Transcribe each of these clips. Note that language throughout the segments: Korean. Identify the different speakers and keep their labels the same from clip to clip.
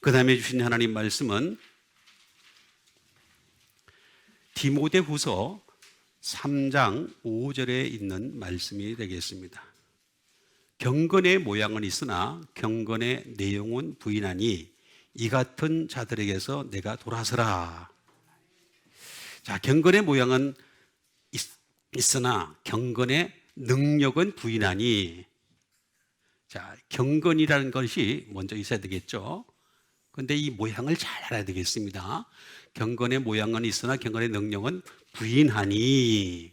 Speaker 1: 그 다음에 주신 하나님 말씀은 디모데 후서 3장 5절에 있는 말씀이 되겠습니다. 경건의 모양은 있으나 경건의 내용은 부인하니 이 같은 자들에게서 내가 돌아서라. 자, 경건의 모양은 있, 있으나 경건의 능력은 부인하니 자, 경건이라는 것이 먼저 있어야 되겠죠. 근데 이 모양을 잘 알아야 되겠습니다. 경건의 모양은 있으나 경건의 능력은 부인하니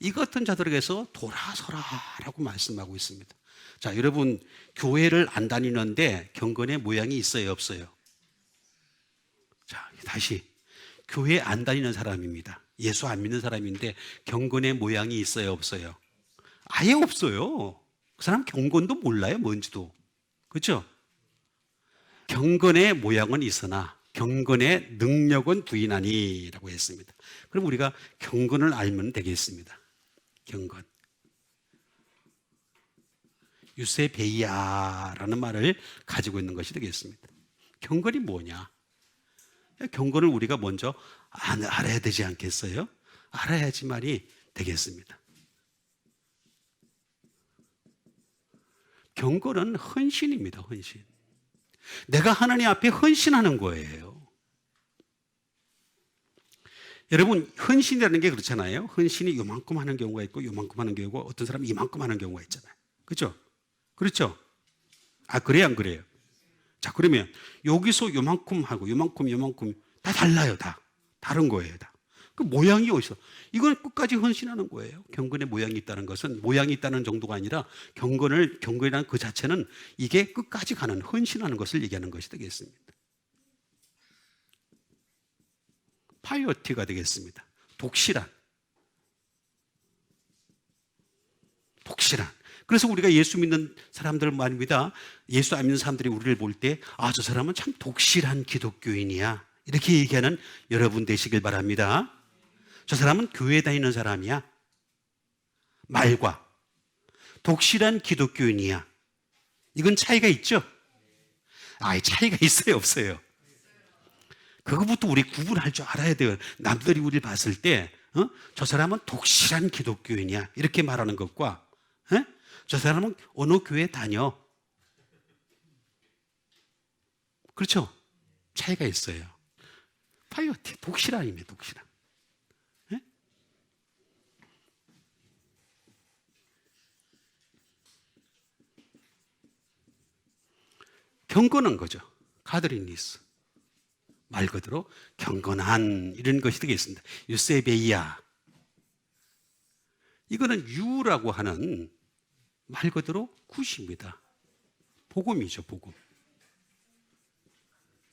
Speaker 1: 이 같은 자들에게서 돌아서라라고 말씀하고 있습니다. 자, 여러분 교회를 안 다니는데 경건의 모양이 있어요, 없어요? 자, 다시 교회 안 다니는 사람입니다. 예수 안 믿는 사람인데 경건의 모양이 있어요, 없어요? 아예 없어요. 그 사람 경건도 몰라요, 뭔지도. 그렇죠? 경건의 모양은 있으나 경건의 능력은 부인하니라고 했습니다. 그럼 우리가 경건을 알면 되겠습니다. 경건. 유세베이아라는 말을 가지고 있는 것이 되겠습니다. 경건이 뭐냐? 경건을 우리가 먼저 알아야 되지 않겠어요? 알아야지만이 되겠습니다. 경건은 헌신입니다, 헌신. 내가 하나님 앞에 헌신하는 거예요. 여러분, 헌신이라는 게 그렇잖아요. 헌신이 요만큼 하는 경우가 있고, 요만큼 하는 경우고, 어떤 사람은 이만큼 하는 경우가 있잖아요. 그렇죠? 그렇죠? 아, 그래요, 안 그래요? 자, 그러면 여기서 요만큼 하고, 요만큼, 요만큼 다 달라요, 다. 다른 거예요, 다. 그 모양이 어디서? 이건 끝까지 헌신하는 거예요. 경건의 모양이 있다는 것은 모양이 있다는 정도가 아니라 경건을 경건이라는 그 자체는 이게 끝까지 가는 헌신하는 것을 얘기하는 것이 되겠습니다. 파이어티가 되겠습니다. 독실한. 독실한. 그래서 우리가 예수 믿는 사람들 말입니다. 예수 안 믿는 사람들이 우리를 볼 때, 아, 저 사람은 참 독실한 기독교인이야. 이렇게 얘기하는 여러분 되시길 바랍니다. 저 사람은 교회 다니는 사람이야. 말과 독실한 기독교인이야. 이건 차이가 있죠? 아, 차이가 있어요, 없어요? 그거부터 우리 구분할 줄 알아야 돼요. 남들이 우리를 봤을 때, 어? 저 사람은 독실한 기독교인이야. 이렇게 말하는 것과, 어? 저 사람은 어느 교회 다녀. 그렇죠? 차이가 있어요. 파이어티, 독실함입니다, 독실함. 경건한 거죠. 가드리니스. 말 그대로 경건한 이런 것이 되겠습니다. 유세베이아. 이거는 유라고 하는 말 그대로 굿입니다. 복음이죠, 복음.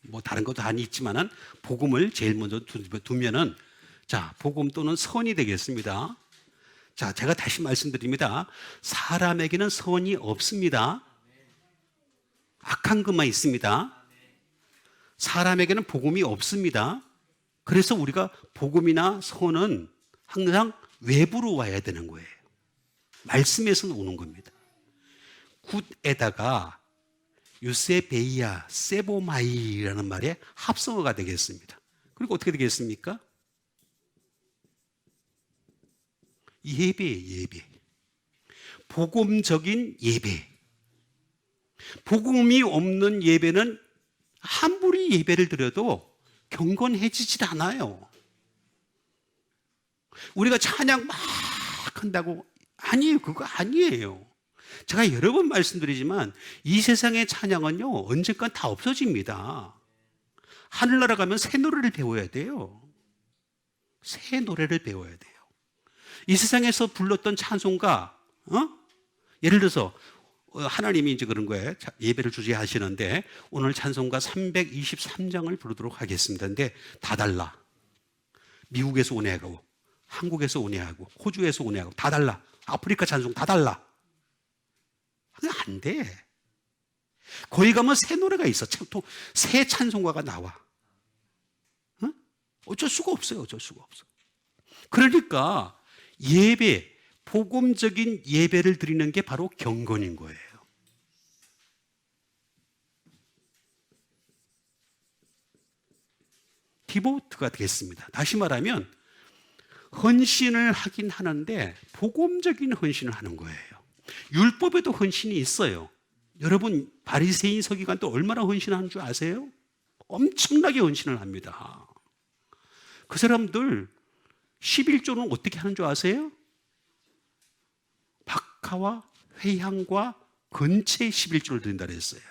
Speaker 1: 뭐 다른 것도 많이 있지만은 복음을 제일 먼저 두면은 자, 복음 또는 선이 되겠습니다. 자, 제가 다시 말씀드립니다. 사람에게는 선이 없습니다. 악한 것만 있습니다. 사람에게는 복음이 없습니다. 그래서 우리가 복음이나 선은 항상 외부로 와야 되는 거예요. 말씀에서 오는 겁니다. 굿에다가 유세베이아, 세보마이라는 말의 합성어가 되겠습니다. 그리고 어떻게 되겠습니까? 예배, 예배. 복음적인 예배. 복음이 없는 예배는 아무리 예배를 드려도 경건해지질 않아요. 우리가 찬양 막 한다고 아니에요. 그거 아니에요. 제가 여러 번 말씀드리지만 이 세상의 찬양은요 언젠간 다 없어집니다. 하늘나라 가면 새 노래를 배워야 돼요. 새 노래를 배워야 돼요. 이 세상에서 불렀던 찬송가, 어? 예를 들어서 어, 하나님이 이제 그런 거에 예배를 주재하시는데 오늘 찬송가 323장을 부르도록 하겠습니다. 근데 다 달라. 미국에서 오네 하고, 한국에서 오네 하고, 호주에서 오네 하고, 다 달라. 아프리카 찬송 다 달라. 안 돼. 거기 가면 새 노래가 있어. 새 찬송가가 나와. 어? 어쩔 수가 없어요. 어쩔 수가 없어. 그러니까 예배, 복음적인 예배를 드리는 게 바로 경건인 거예요. 디보트가 되겠습니다. 다시 말하면 헌신을 하긴 하는데 복음적인 헌신을 하는 거예요. 율법에도 헌신이 있어요. 여러분 바리새인 서기관도 얼마나 헌신하는 줄 아세요? 엄청나게 헌신을 합니다. 그 사람들 11조는 어떻게 하는 줄 아세요? 박하와 회향과 근체 11조를 드린다 그랬어요.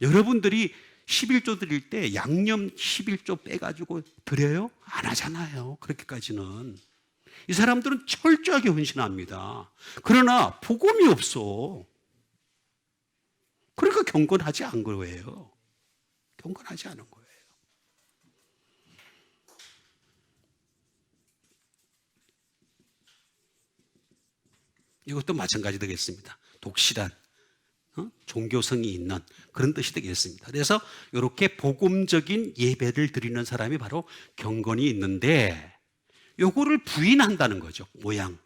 Speaker 1: 여러분들이 11조 드릴 때 양념 11조 빼가지고 드려요? 안 하잖아요. 그렇게까지는. 이 사람들은 철저하게 헌신합니다. 그러나 복음이 없어. 그러니까 경건하지 않은 거예요. 경건하지 않은 거예요. 이것도 마찬가지 되겠습니다. 독실한 어? 종교성이 있는 그런 뜻이 되겠습니다. 그래서 이렇게 복음적인 예배를 드리는 사람이 바로 경건이 있는데 요거를 부인한다는 거죠. 모양.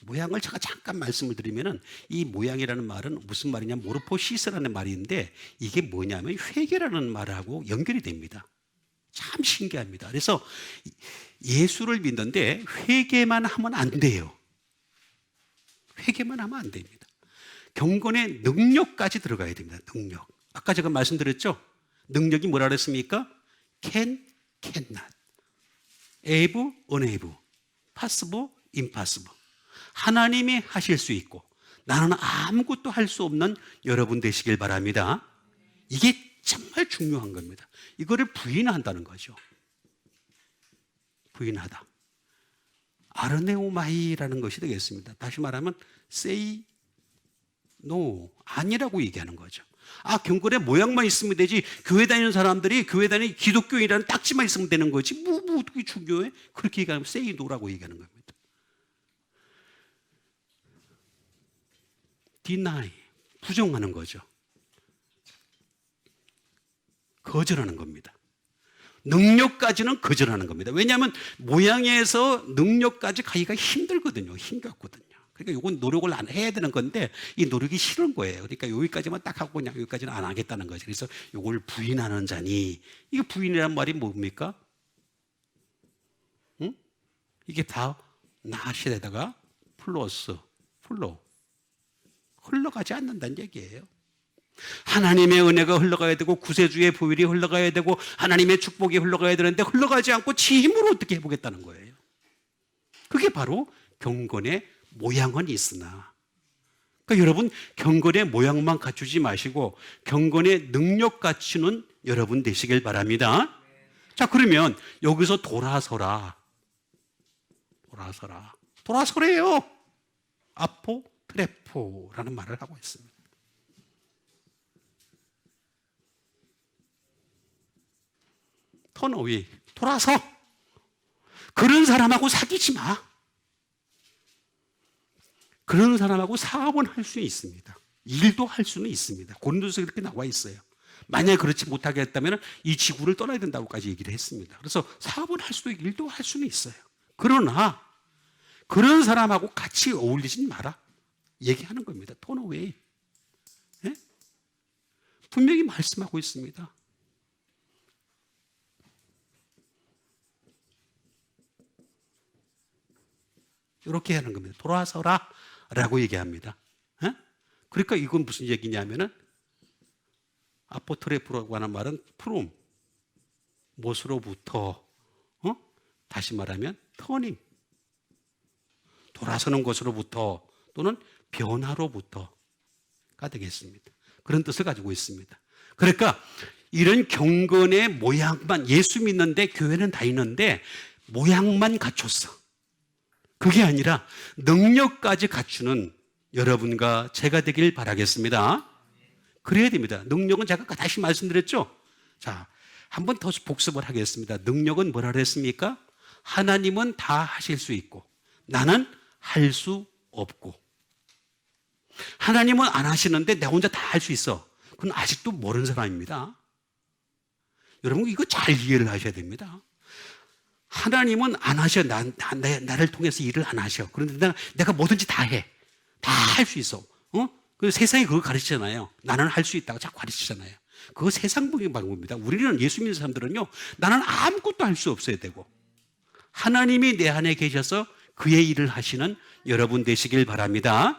Speaker 1: 모양을 제가 잠깐 말씀을 드리면은 이 모양이라는 말은 무슨 말이냐 모르포시스라는 말인데 이게 뭐냐면 회개라는 말하고 연결이 됩니다. 참 신기합니다. 그래서 예수를 믿는데 회개만 하면 안 돼요. 회개만 하면 안 됩니다. 경건의 능력까지 들어가야 됩니다. 능력. 아까 제가 말씀드렸죠? 능력이 뭐라 그랬습니까? can, cannot. able, unable. possible, impossible. 하나님이 하실 수 있고 나는 아무것도 할 수 없는 여러분 되시길 바랍니다. 이게 정말 중요한 겁니다. 이거를 부인한다는 거죠. 부인하다. 아르네오마이라는 것이 되겠습니다. 다시 말하면 say no 아니라고 얘기하는 거죠. 아 경건의 모양만 있으면 되지 교회 다니는 사람들이 교회 다니는 기독교인이라는 딱지만 있으면 되는 거지 뭐, 뭐 어떻게 중요해? 그렇게 얘기하면 say no라고 얘기하는 겁니다. deny 부정하는 거죠. 거절하는 겁니다. 능력까지는 거절하는 겁니다. 왜냐하면 모양에서 능력까지 가기가 힘들거든요. 힘겹거든요. 그러니까 이건 노력을 안 해야 되는 건데 이 노력이 싫은 거예요. 그러니까 여기까지만 딱 하고 그냥 여기까지는 안 하겠다는 거죠. 그래서 이걸 부인하는 자니 이게 부인이란 말이 뭡니까? 응? 이게 다 나시에다가 플러스 플로 흘러가지 않는다는 얘기예요. 하나님의 은혜가 흘러가야 되고 구세주의 보일이 흘러가야 되고 하나님의 축복이 흘러가야 되는데 흘러가지 않고 지 힘으로 어떻게 해보겠다는 거예요. 그게 바로 경건의 모양은 있으나 그러니까 여러분 경건의 모양만 갖추지 마시고 경건의 능력 갖추는 여러분 되시길 바랍니다. 자 그러면 여기서 돌아서라 돌아서라 돌아서래요. 아포 트레포라는 말을 하고 있습니다. 턴어웨이 돌아서 그런 사람하고 사귀지 마. 그런 사람하고 사업은 할 수 있습니다. 일도 할 수는 있습니다. 고린도서 그렇게 나와 있어요. 만약에 그렇지 못하게 했다면 이 지구를 떠나야 된다고까지 얘기를 했습니다. 그래서 사업은 할 수도 있고 일도 할 수는 있어요. 그러나 그런 사람하고 같이 어울리진 마라. 얘기하는 겁니다. 톤어웨이. 예? 분명히 말씀하고 있습니다. 이렇게 하는 겁니다. 돌아서라 라고 얘기합니다. 예? 그러니까 이건 무슨 얘기냐면은 아포트레프라고 하는 말은 프롬 못으로부터 어? 다시 말하면 터닝 돌아서는 것으로부터 또는 변화로부터가 되겠습니다. 그런 뜻을 가지고 있습니다. 그러니까 이런 경건의 모양만 예수 믿는데 교회는 다 있는데 모양만 갖췄어. 그게 아니라 능력까지 갖추는 여러분과 제가 되길 바라겠습니다. 그래야 됩니다. 능력은 제가 다시 말씀드렸죠? 자, 한 번 더 복습을 하겠습니다. 능력은 뭐라 그랬습니까? 하나님은 다 하실 수 있고 나는 할 수 없고 하나님은 안 하시는데 내 혼자 다 할 수 있어. 그건 아직도 모르는 사람입니다. 여러분 이거 잘 이해를 하셔야 됩니다. 하나님은 안 하셔. 나, 나, 나를 통해서 일을 안 하셔. 그런데 내가, 내가 뭐든지 다 해. 다 할 수 있어. 어? 그 세상이 그거 가르치잖아요. 나는 할 수 있다고 자꾸 가르치잖아요. 그거 세상적인 방법입니다. 우리는 예수 믿는 사람들은요, 나는 아무것도 할 수 없어야 되고, 하나님이 내 안에 계셔서 그의 일을 하시는 여러분 되시길 바랍니다.